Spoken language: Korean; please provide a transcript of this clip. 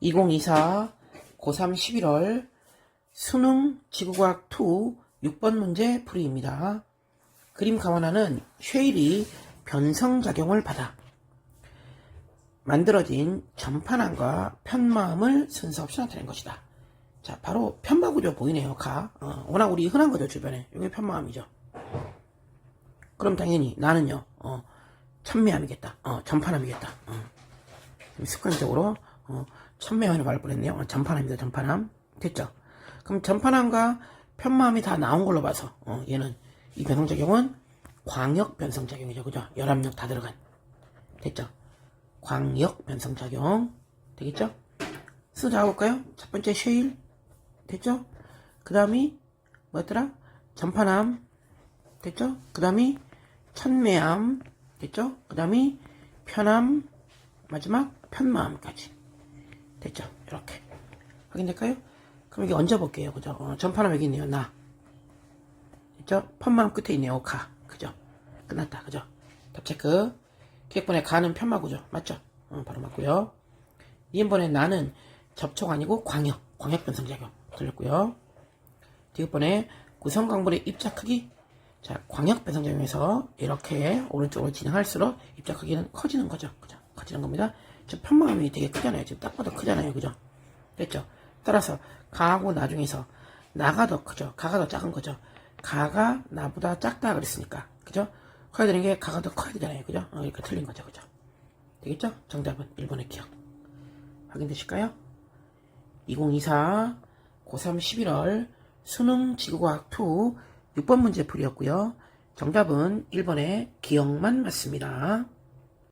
2024 고3 11월 수능 지구과학 2 6번 문제 풀이입니다. 그림 가원하는 쉐일이 변성작용을 받아 만들어진 전판함과 편마음을 순서 없이 나타낸 것이다. 자, 바로 편마구조 보이네요, 가. 어, 워낙 우리 흔한 거죠, 주변에. 이게 편마음이죠. 그럼 당연히 나는요, 어, 천매함이겠다. 어, 전판함이겠다. 어. 습관적으로 어, 천매함이 말 뻔했네요. 어, 전판함이다, 전판함. 됐죠? 그럼 전판함과 편마함이 다 나온 걸로 봐서 어, 얘는 이 변성작용은 광역 변성작용이죠, 그죠? 열압력 다 들어간. 됐죠? 광역 변성작용 되겠죠? 수 잡아볼까요? 첫 번째 쉐일 됐죠? 그 다음이 뭐였더라? 전판함 됐죠? 그 다음이 천매함 됐죠? 그 다음이 편함 마지막 편마함까지 됐죠? 이렇게 확인될까요? 그럼 여기 얹어볼게요 그죠? 어, 전판함 여기 있네요 나 됐죠? 편마함 끝에 있네요 가 그죠? 끝났다 그죠? 답 체크 기획번에 가는 편마구죠 맞죠? 어, 바로 맞고요 이번에 나는 접촉 아니고 광역 광역 변성작용 들렸고요 뒷번에 구성 광물의 입자 크기 자, 광역 배선점에서 이렇게 오른쪽으로 진행할수록 입자 크기는 커지는 거죠. 그죠? 커지는 겁니다. 지금 편마음이 되게 크잖아요. 지금 딱 봐도 크잖아요. 그죠? 됐죠? 따라서 가하고 나중에서 나가 더 크죠. 가가 더 작은 거죠. 가가 나보다 작다 그랬으니까. 그죠? 커야 되는 게 가가 더 커야 되잖아요. 그죠? 어, 그러니까 틀린 거죠. 그죠? 되겠죠? 정답은 1번의 기억. 확인되실까요? 2024 고3 11월 수능 지구과학 2 6번 문제 풀이었고요. 정답은 1번의 기억만 맞습니다.